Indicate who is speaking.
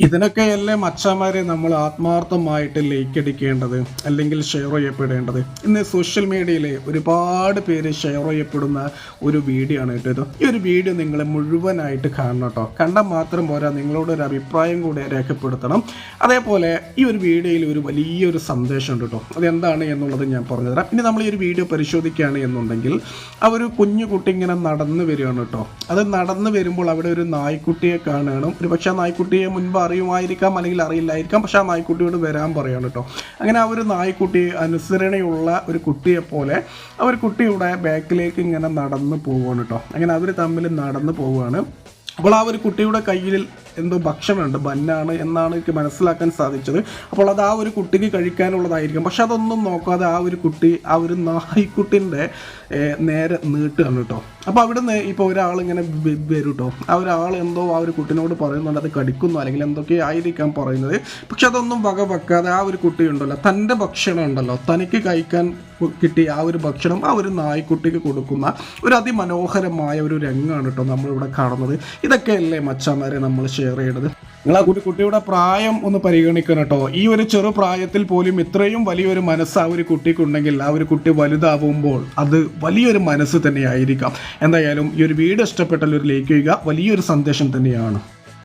Speaker 1: ഇതിനൊക്കെയല്ലേ മച്ചാമാരെ നമ്മൾ ആത്മാർത്ഥമായിട്ട് ലൈക്ക് അടിക്കേണ്ടത്? അല്ലെങ്കിൽ ഷെയർ ചെയ്യപ്പെടേണ്ടത്? ഇന്ന് സോഷ്യൽ മീഡിയയിൽ ഒരുപാട് പേര് ഷെയർ ചെയ്യപ്പെടുന്ന ഒരു വീഡിയോ ആണ് കേട്ടോ ഈ ഒരു വീഡിയോ നിങ്ങൾ മുഴുവനായിട്ട് കാണണം കേട്ടോ. കണ്ടാൽ മാത്രം പോരാ നിങ്ങളോട് ഒരു അഭിപ്രായം കൂടെ രേഖപ്പെടുത്തണം. അതേപോലെ ഈ ഒരു വീഡിയോയിൽ ഒരു വലിയൊരു സന്ദേശം ഉണ്ട് കേട്ടോ. അതെന്താണ് എന്നുള്ളത് ഞാൻ പറഞ്ഞുതരാം. ഇനി നമ്മൾ ഈ ഒരു വീഡിയോ പരിശോധിക്കുകയാണ് എന്നുണ്ടെങ്കിൽ ആ ഒരു കുഞ്ഞു കുട്ടി ഇങ്ങനെ നടന്നു വരികയാണ് കേട്ടോ. അത് നടന്നു വരുമ്പോൾ അവിടെ ഒരു നായ്ക്കുട്ടിയെ കാണുകയാണ്. ഒരു പക്ഷേ ആ നായ്ക്കുട്ടിയെ മുൻപ് അറിയുമായിരിക്കാം അല്ലെങ്കിൽ അറിയില്ലായിരിക്കാം. പക്ഷെ ആ നായ്ക്കുട്ടിയോട് വരാൻ പറയാണ് കേട്ടോ അങ്ങനെ ആ ഒരു നായ്ക്കുട്ടി അനുസരണയുള്ള ഒരു കുട്ടിയെ പോലെ ആ ഒരു കുട്ടിയുടെ ബാക്കിലേക്ക് ഇങ്ങനെ നടന്നു പോവുകയാണ് കേട്ടോ അങ്ങനെ അവർ തമ്മിൽ നടന്നു പോവുകയാണ് അപ്പോൾ ആ ഒരു കുട്ടിയുടെ കയ്യിൽ എന്തോ ഭക്ഷണമുണ്ട് ബന്നാണ് എന്നാണ് എനിക്ക് മനസ്സിലാക്കാൻ സാധിച്ചത്. അപ്പോൾ അത് ആ ഒരു കുട്ടിക്ക് കഴിക്കാനുള്ളതായിരിക്കും. പക്ഷെ അതൊന്നും നോക്കാതെ ആ ഒരു കുട്ടി ആ ഒരു നായ്ക്കുട്ടിന്റെ നേരെ നീട്ടുകയാണ് കേട്ടോ അപ്പോൾ അവിടുന്ന് ഇപ്പോൾ ഒരാൾ ഇങ്ങനെ വരും കേട്ടോ ആ ഒരാൾ എന്തോ ആ ഒരു കുട്ടിനോട് പറയുന്നുണ്ട് അത് കടിക്കുന്നു അല്ലെങ്കിൽ എന്തൊക്കെ ആയിരിക്കാം പറയുന്നത്. പക്ഷെ അതൊന്നും വക വെക്കാതെ ആ ഒരു കുട്ടി ഉണ്ടല്ലോ. തന്റെ ഭക്ഷണം ഉണ്ടല്ലോ. തനിക്ക് കഴിക്കാൻ കിട്ടിയ ആ ഒരു ഭക്ഷണം ആ ഒരു നായ്ക്കുട്ടിക്ക് കൊടുക്കുന്ന ഒരു അതിമനോഹരമായ ഒരു രംഗമാണ് കേട്ടോ നമ്മളിവിടെ കാണുന്നത്. ഇതൊക്കെയല്ലേ മച്ചാന്മാരെ നമ്മൾ ഷെയർ ചെയ്യേണ്ടത് നിങ്ങൾ ആ കുട്ടി കുട്ടിയുടെ പ്രായം ഒന്ന് പരിഗണിക്കണം കേട്ടോ. ഈ ഒരു ചെറു പ്രായത്തിൽ പോലും ഇത്രയും വലിയൊരു മനസ്സ് ആ ഒരു കുട്ടിക്കുണ്ടെങ്കിൽ ആ ഒരു കുട്ടി വലുതാവുമ്പോൾ അത് വലിയൊരു മനസ്സ് തന്നെയായിരിക്കാം. എന്തായാലും ഈ ഒരു വീഡിയോ ഇഷ്ടപ്പെട്ടാൽ ഒരു ലൈക്ക് ചെയ്യുക. വലിയൊരു സന്ദേശം തന്നെയാണ്.